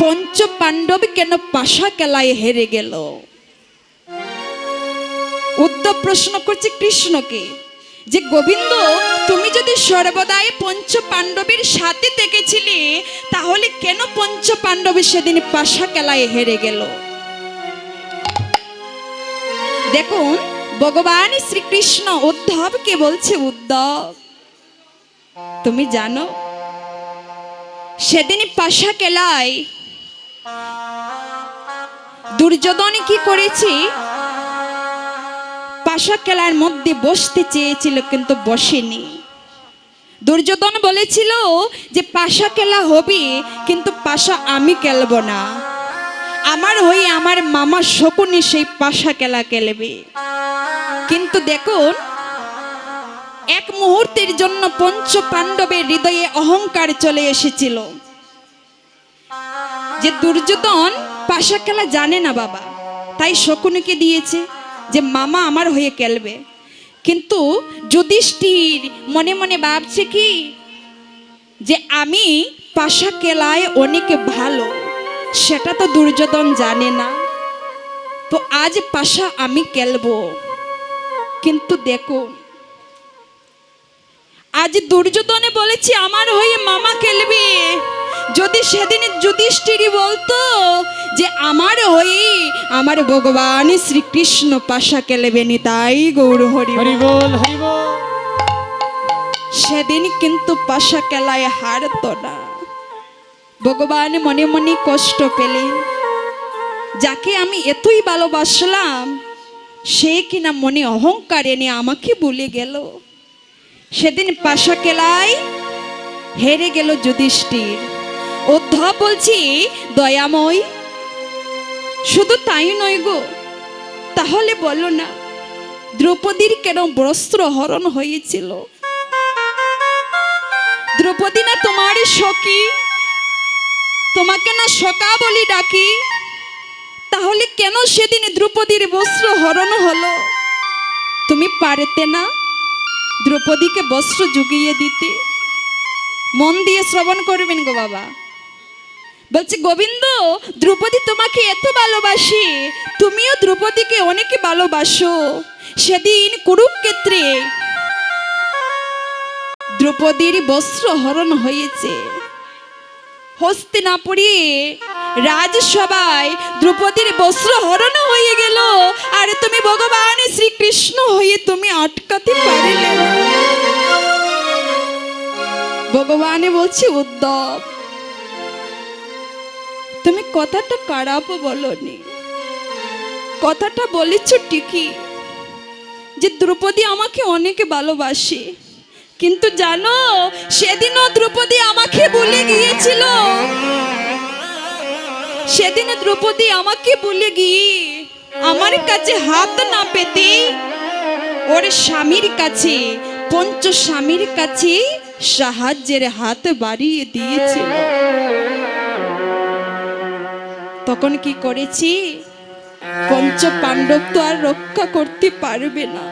পঞ্চ পাণ্ডব কেন পাশা কেলায় হেরে গেল? উদ্ধব প্রশ্ন করছে কৃষ্ণকে যে, গোবিন্দ, তুমি যদি সর্বদাই পঞ্চ পাণ্ডবের সাথে থেকেছিলে, তাহলে কেন পঞ্চ পাণ্ডব সেদিন পাশা কেলায় হেরে গেল? দেখুন, ভগবান শ্রীকৃষ্ণ উদ্ধব উদ্ধবকে বলছে, উদ্ধব, তুমি জানো, সেদিন পাশা কেলায় দুর্যোধন কি করেছি? পাশা খেলার মধ্যে বসতে চেয়েছিল, কিন্তু বসেনি। দুর্যোধন বলেছিল যে পাশা খেলা হবে, কিন্তু পাশা আমি খেলব না। আমার হয়ে আমার মামা শকুনি সেই পাশা খেলা খেলবে কিন্তু দেখুন এক মুহূর্তের জন্য পঞ্চ পাণ্ডবের হৃদয়ে অহংকার চলে এসেছিল। যে দুর্যোধন পাশা খেলা জানে না বাবা, তাই শকুনিকে দিয়েছে যে মামা আমার হয়ে খেলবে। কিন্তু যুধিষ্ঠির মনে মনে ভাবছে কি, যে আমি পাশা খেলায় অনেক ভালো, সেটা তো দুর্যোধন জানে না। তো আজ পাশা আমি খেলব। কিন্তু দেখুন, আজ দুর্যোধনে বলেছি, আমার হয়ে মামা খেলবে। যদি সেদিন যুধিষ্ঠিরই বলতো যে আমার হয়ে আমার ভগবান শ্রীকৃষ্ণ পাশা খেলবেনি তাই গৌর হরি হরি বল হরি বল। সেদিন কিন্তু পাশা খেলায় হারতো না। ভগবান মনে মনে কষ্ট পেলেন। যাকে আমি এতই ভালোবাসলাম সে কিনা মনে অহংকার এনে আমাকে বলে গেল। সেদিন পাশা কেলায় হেরে গেল যুধিষ্ঠির। অধ্যা বলছি, দয়াময়। শুধু তাই নয় গো, তাহলে বলো না, দ্রৌপদীর কেন বস্ত্র হরণ হয়েছিল? দ্রৌপদী না তোমারই সখী? তোমাকে না সকা বলি ডাকি? তাহলে কেন সেদিন দ্রৌপদীর বস্ত্র হরণ হলো? তুমি পারতে না দ্রৌপদীকে বস্ত্র জুগিয়ে দিতে? মন দিয়ে শ্রবণ করবেন গো বাবা। বলছে, গোবিন্দ, দ্রৌপদী তোমাকে এত ভালোবাসি। তুমিও দ্রৌপদীকে অনেকে ভালোবাসো। সেদিন কুরুক্ষেত্রে দ্রৌপদীর বস্ত্র হরণ হয়েছে। হস্তিনাপুরে রাজসভায় দ্রৌপদীর বস্ত্র হরণ হয়ে গেল। আর তুমি ভগবান শ্রীকৃষ্ণ হয়ে তুমি আটকাতে পারলে ভগবানে বলছে, উদ্ধব তুমি কথাটা খারাপ বলনি। কথাটা বলেছ ঠিকই, যে দ্রৌপদী আমাকে অনেকে ভালোবাসে। কিন্তু জানো, সেদিনও দ্রৌপদী আমাকে বলে গিয়েছিল। সেদিন দ্রৌপদী আমাকে বলে গিয়ে আমার কাছে হাত না পেতে ওর স্বামীর কাছে, পঞ্চ স্বামীর কাছে সাহায্যের হাত বাড়িয়ে দিয়েছিল। তখন কি করেছি? পঞ্চ পাণ্ডব তো আর রক্ষা করতে পারবে না।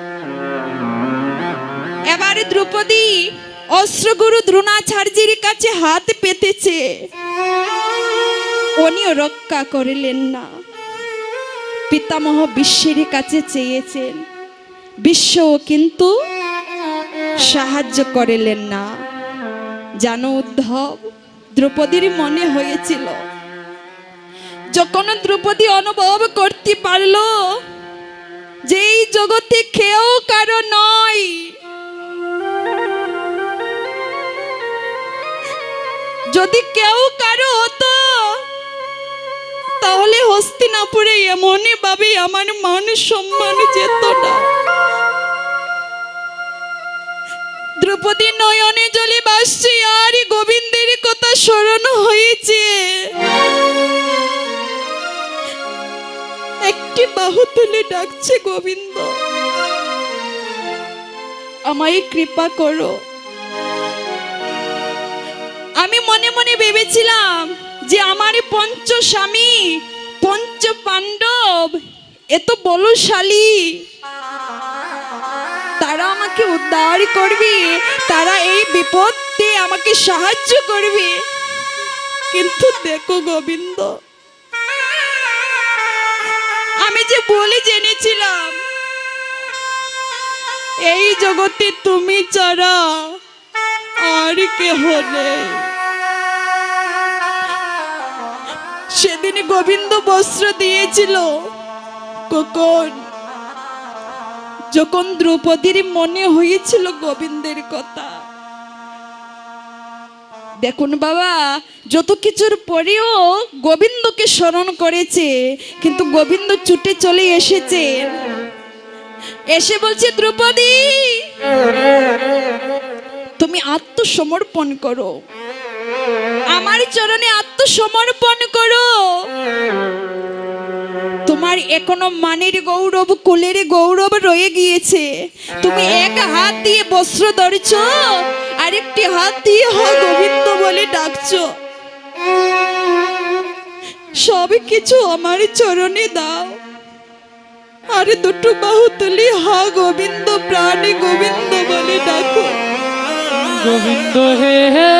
এবারে দ্রৌপদী অস্ত্রগুরু দ্রোণাচার্যের কাছে হাত পেতেছে। উনিও রক্ষা করিলেন না। পিতামহ বিশ্বের কাছে চেয়েছেন। বিশ্বও কিন্তু সাহায্য করিলেন না। জানো উদ্ধব, দ্রৌপদীর মনে হয়েছিল যখন দ্রৌপদী অনুভব করতে পারল যে এই জগতে কেউ কারও নয়। যদি কেউ কারও হতো, তাহলে হস্তিনাপুরে এমনই ভাবে আমার মান সম্মান যেত না। দ্রৌপদী নয়নে জলে বাসছে আর গোবিন্দের কথা স্মরণ হয়েছে। একটি বাহু তুলে ডাকছে গোবিন্দ। আমায় কৃপা করো। আমি মনে মনে ভেবেছিলাম যে আমার পঞ্চ স্বামী, পঞ্চ পাণ্ডব এত বলশালী। তারা আমাকে উদ্ধার করবে, তারা এই বিপদে আমাকে সাহায্য করবে। কিন্তু দেখো গোবিন্দ যে বলে জেনেছিলাম, এই জগতে তুমি ছাড়া আর কেহ নেই। সেদিন গোবিন্দ বস্ত্র দিয়েছিল কখন যখন দ্রৌপদীর মনে হয়েছিল গোবিন্দের কথা দেখুন বাবা, যত কিছুর পরেও গোবিন্দকে স্মরণ করেছে, কিন্তু গোবিন্দ ছুটে চলে এসেছে। এসে বলছে, দ্রৌপদী, তুমি আত্মসমর্পণ করো। আমার চরণে আত্মসমর্পণ করো। তোমার এখনও মানের গৌরব, কুলের গৌরব রয়ে গিয়েছে। তুমি এক হাত দিয়ে বস্ত্র ধরছ আরেকটি হাত দিয়ে হ গোবিন্দ বলে ডাকছো। সব কিছু আমার চরণে দাও। আরে দুটো বাহু তুলি হা গোবিন্দ প্রাণে গোবিন্দ বলে ডাকো। গোবিন্দ হে হে।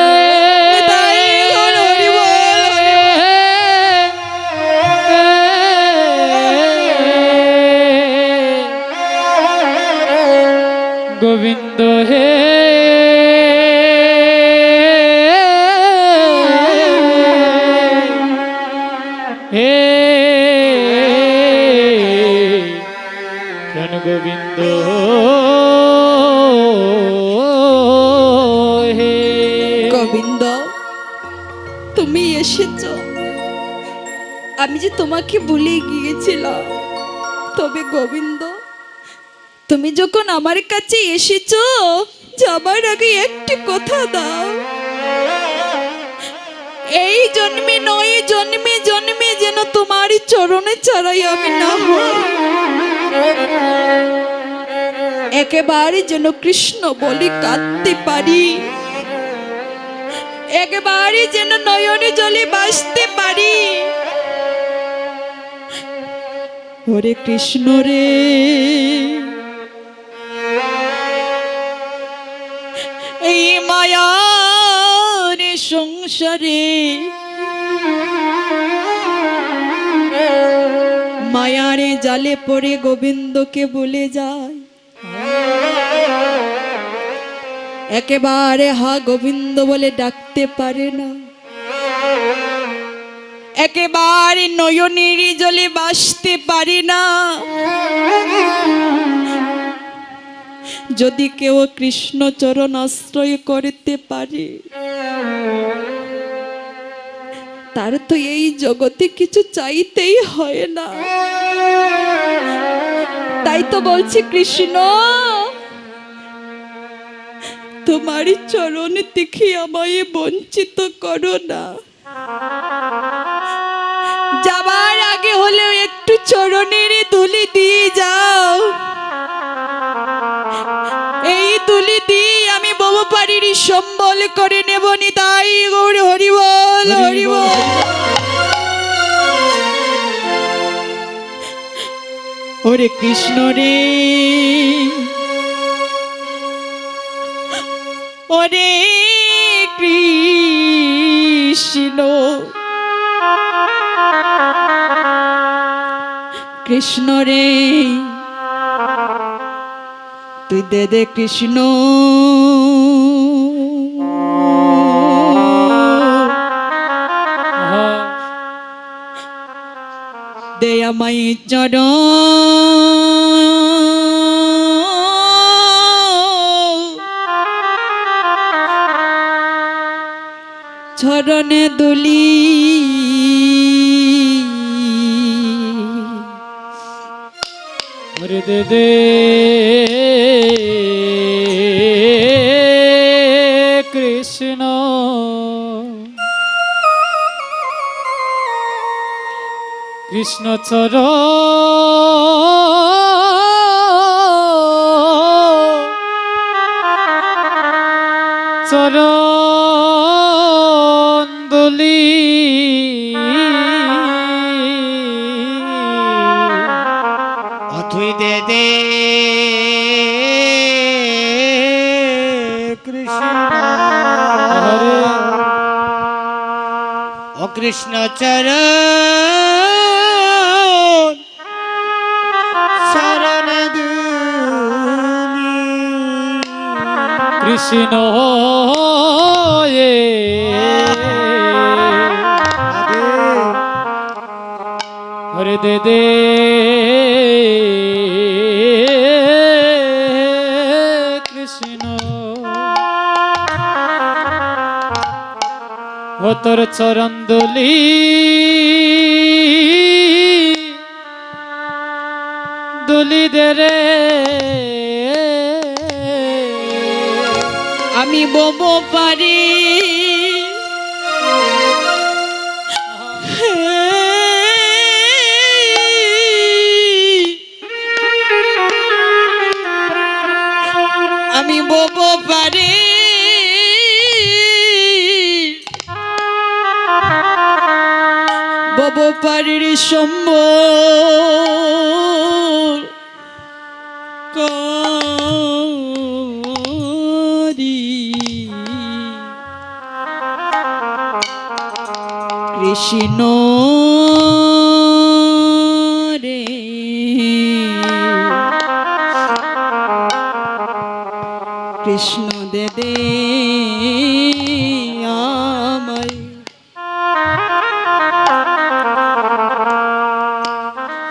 গোবিন্দ হে। যে তোমাকে ভুলে গিয়েছিলাম। তবে গোবিন্দ, তুমি যখন আমার কাছে এসেছ, যাবার আগে একটি কথা দাও। এই জন্মে নয়, জন্মে জন্মে যেন তোমার চরণে ছাড়াই আমি না একেবারে যেন কৃষ্ণ বলে কাঁদতে পারি। একেবারে যেন নয়নে জলে বাসতে পারি। ওরে কৃষ্ণ রে। এই মায়ার সংসারে মায়ারে জালে পড়ে গোবিন্দকে বলে যায়। একেবারে হা গোবিন্দ বলে ডাকতে পারে না। একেবারে নয়নের জলে বাসতে পারি না। যদি কেউ কৃষ্ণ চরণ আশ্রয় করতে পারে, তার তো এই জগতে কিছু চাইতেই হয় না। তাই তো বলছি, কৃষ্ণ, তোমার চরণ দেখে আমায় বঞ্চিত করো না। যাবার আগে হলেও একটু চরণের তুলি দিয়ে যাও। এই তুলি দিয়ে আমি বাড়ির সম্বল করে নেব নি তাই গৌর হরিবল হরিবল ওরে কৃষ্ণ রে। ওরে কৃষ্ণ। কৃষ্ণ রে তুই দে দে কৃষ্ণ। দে আমায় চরণ। চরণে দুলি হরে দে। দে কৃষ্ণ। কৃষ্ণ চর চরণ। অথুই দে দে। কৃষ্ণ। হরে ও কৃষ্ণ চরণ। শরণ কৃষ্ণ দে দে। কৃষ্ণ। ও তোর চরণ দলি দলি দে রে। আমি বোবো পারি। পারি। বোবো পারির সম্বল করি কৃষ্ণ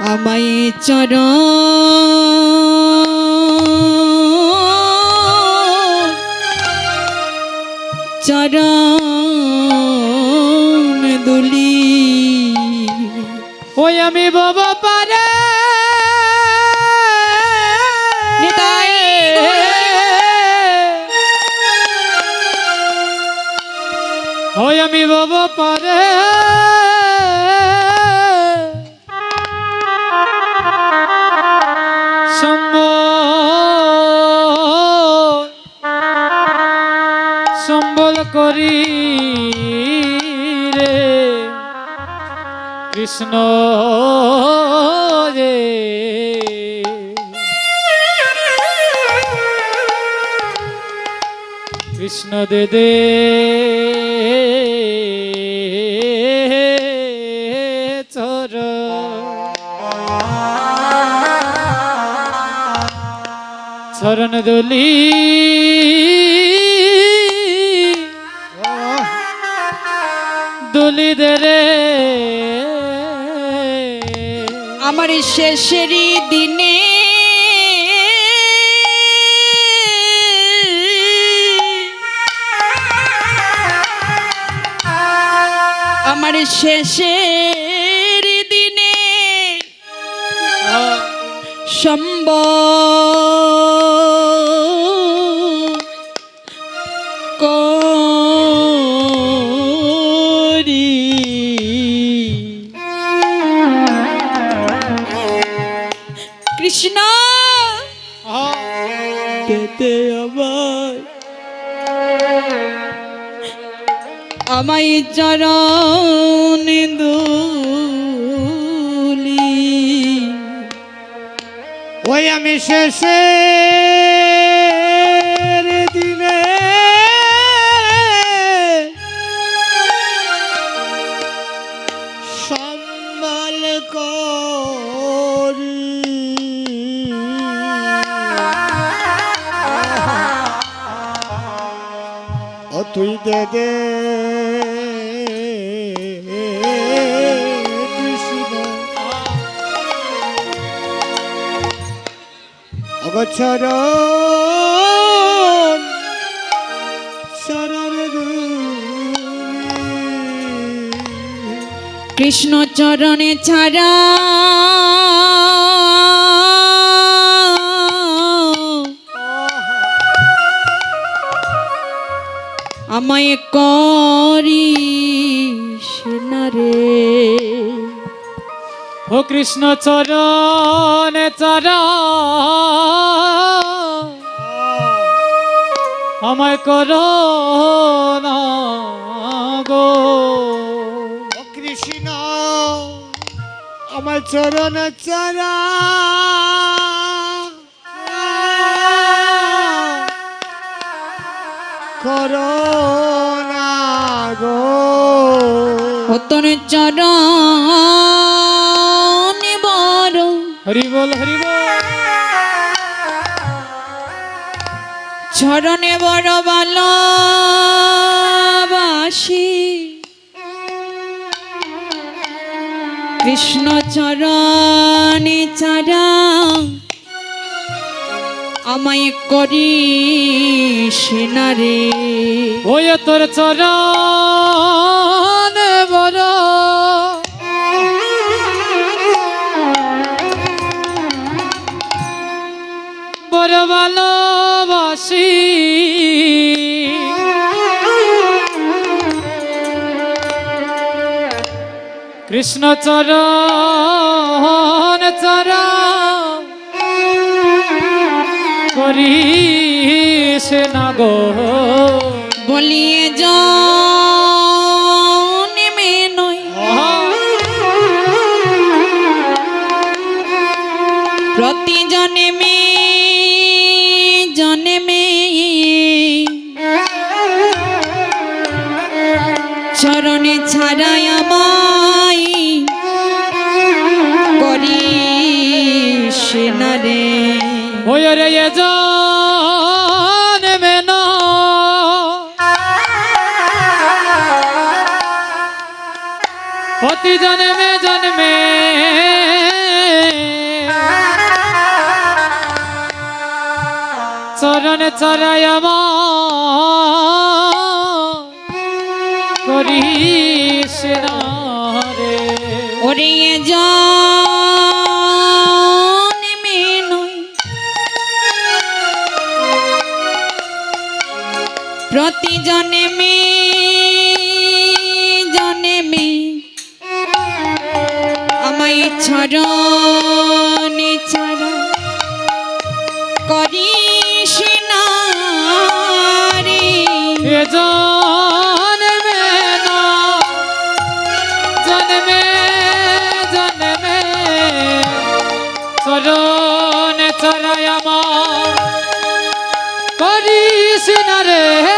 আমায় চর। চরণ দুলি। ওই আমি বাবা পারে। ওই আমি বাবা পারে। সম্বল করি রে। কৃষ্ণ রে। কৃষ্ণ দে দে। চর। চরণ দলি দলি দে রে। আমার শেষেরই দিনে আমার শেষের দিনে সম্ভব কৃষ্ণ। পেতে আমার আমায় চরণ দুলি। ওই আমি শেষে তুই দে দে। কৃষ্ণ চরণে ছাড়া করিস না রে। ও কৃষ্ণ চরণ চরা আমায় করো না গো। ও কৃষ্ণ আমার চরণ চরা করোনা গো। ও তোর চরণ বড়। হরি বল হরি বল। চরণে বড় ভালোবাসি কৃষ্ণ চরণে চারা আমায় করি সেনারে ওয়ে তোর চরণ বড়। বড় ভালোবাসি। কৃষ্ণ চরণ চরা করিস না গো। বলিয়ে নয় প্রতি জন্মে জন্মে চরণে ছাড়াই আমায় করি সেনারে ওরে এ জন্মে প্রতি জন্মে জন্মে। চরণ চরায় করিস রে। ওরে এ চরায় আমার। করিস না রে।